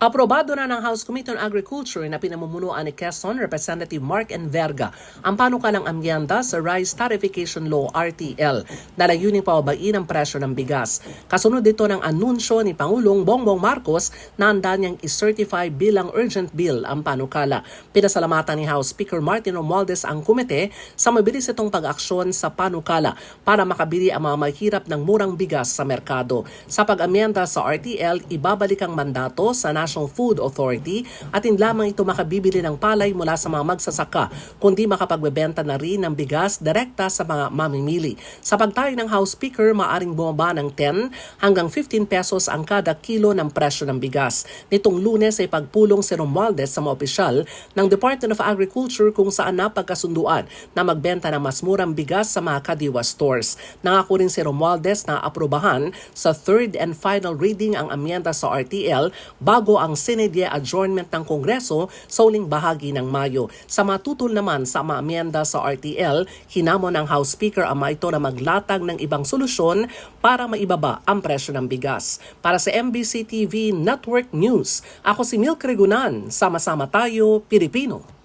Aprobado na ng House Committee on Agriculture na pinamumunuan ni Quezon Representative Mark Enverga ang panukalang amyenda sa Rice Tarification Law RTL na layuning pababain ang presyo ng bigas. Kasunod dito ng anunsyo ni Pangulong Bongbong Marcos na handa niyang isertify bilang urgent bill ang panukala. Pinasalamatan ni House Speaker Martin Romualdez ang komite sa mabilis itong pag-aksyon sa panukala para makabili ang mga mahirap ng murang bigas sa merkado. Sa pag-amyenda sa RTL, ibabalik ang mandato sa National Food Authority at hindi lamang ito makabibili ng palay mula sa mga magsasaka, kundi makapagbebenta na rin ng bigas direkta sa mga mamimili. Sa pagtayo ng House Speaker, maaring bumaba ng 10 hanggang 15 pesos ang kada kilo ng presyo ng bigas. Nitong lunes ay pagpulong si Romualdez sa mga opisyal ng Department of Agriculture kung saan napagkasunduan na magbenta ng mas murang bigas sa mga kadiwa stores. Nangako rin si Romualdez na aprobahan sa third and final reading ang amyenda sa RTL bago ang Senate adjournment ng Kongreso sa uling bahagi ng Mayo. Sa matutol naman sa mga amyenda sa RTL, hinamon ng House Speaker ang mga ito na maglatag ng ibang solusyon para maibaba ang presyo ng bigas. Para sa MBC TV Network News, ako si Milk Regunan. Sama-sama tayo, Pilipino.